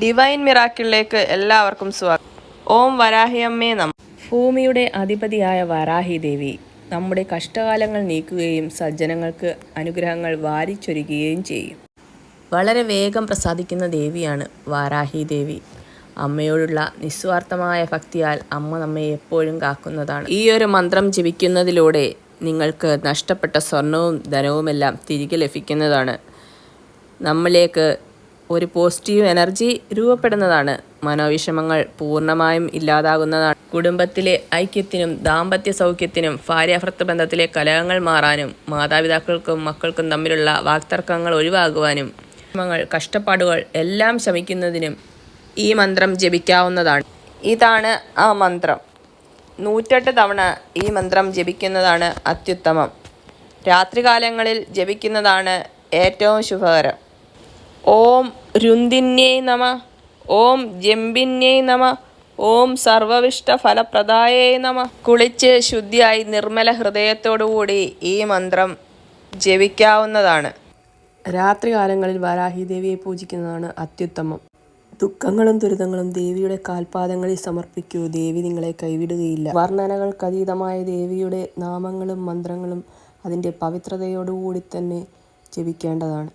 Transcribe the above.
Divine മിറാക്കിളിലേക്ക് എല്ലാവർക്കും സ്വാഗതം. ഓം വരാഹിയമ്മേ നമ. ഭൂമിയുടെ അധിപതിയായ വരാഹി ദേവി നമ്മുടെ കഷ്ടകാലങ്ങൾ നീക്കുകയും സജ്ജനങ്ങൾക്ക് അനുഗ്രഹങ്ങൾ വാരിച്ചൊരുക്കുകയും ചെയ്യും. വളരെ വേഗം പ്രസാദിക്കുന്ന ദേവിയാണ് വാരാഹി ദേവി. അമ്മയോടുള്ള നിസ്വാർത്ഥമായ ഭക്തിയാൽ അമ്മ നമ്മെ എപ്പോഴും കാക്കുന്നതാണ്. ഈ ഒരു മന്ത്രം ജപിക്കുന്നതിലൂടെ നിങ്ങൾക്ക് നഷ്ടപ്പെട്ട സ്വർണവും ധനവുമെല്ലാം തിരികെ ലഭിക്കുന്നതാണ്. നമ്മിലേക്ക് ഒരു പോസിറ്റീവ് എനർജി രൂപപ്പെടുന്നതാണ്. മനോവിഷമങ്ങൾ പൂർണമായും ഇല്ലാതാകുന്നതാണ്. കുടുംബത്തിലെ ഐക്യത്തിനും ദാമ്പത്യ സൗഖ്യത്തിനും ഭാര്യാഭർത്ത ബന്ധത്തിലെ കലഹങ്ങൾ മാറാനും മാതാപിതാക്കൾക്കും മക്കൾക്കും തമ്മിലുള്ള വാക്തർക്കങ്ങൾ ഒഴിവാകുവാനും വിഷമങ്ങൾ കഷ്ടപ്പാടുകൾ എല്ലാം ശമിക്കുന്നതിനും ഈ മന്ത്രം ജപിക്കാവുന്നതാണ്. ഇതാണ് ആ മന്ത്രം. നൂറ്റെട്ട് തവണ ഈ മന്ത്രം ജപിക്കുന്നതാണ് അത്യുത്തമം. രാത്രികാലങ്ങളിൽ ജപിക്കുന്നതാണ് ഏറ്റവും ശുഭകരം. ഓം രുന്തിന്യേ നമ ഓം ജംബിന്യേ നമ ഓം സർവവിഷ്ട ഫലപ്രദായേ നമ. കുളിച്ച് ശുദ്ധിയായി നിർമ്മല ഹൃദയത്തോടുകൂടി ഈ മന്ത്രം ജപിക്കാവുന്നതാണ്. രാത്രികാലങ്ങളിൽ വരാഹി ദേവിയെ പൂജിക്കുന്നതാണ് അത്യുത്തമം. ദുഃഖങ്ങളും ദുരിതങ്ങളും ദേവിയുടെ കാൽപാദങ്ങളിൽ സമർപ്പിക്കൂ. ദേവി നിങ്ങളെ കൈവിടുകയില്ല. വർണനകൾക്കതീതമായ ദേവിയുടെ നാമങ്ങളും മന്ത്രങ്ങളും അതിന്റെ പവിത്രതയോടുകൂടി തന്നെ ജപിക്കേണ്ടതാണ്.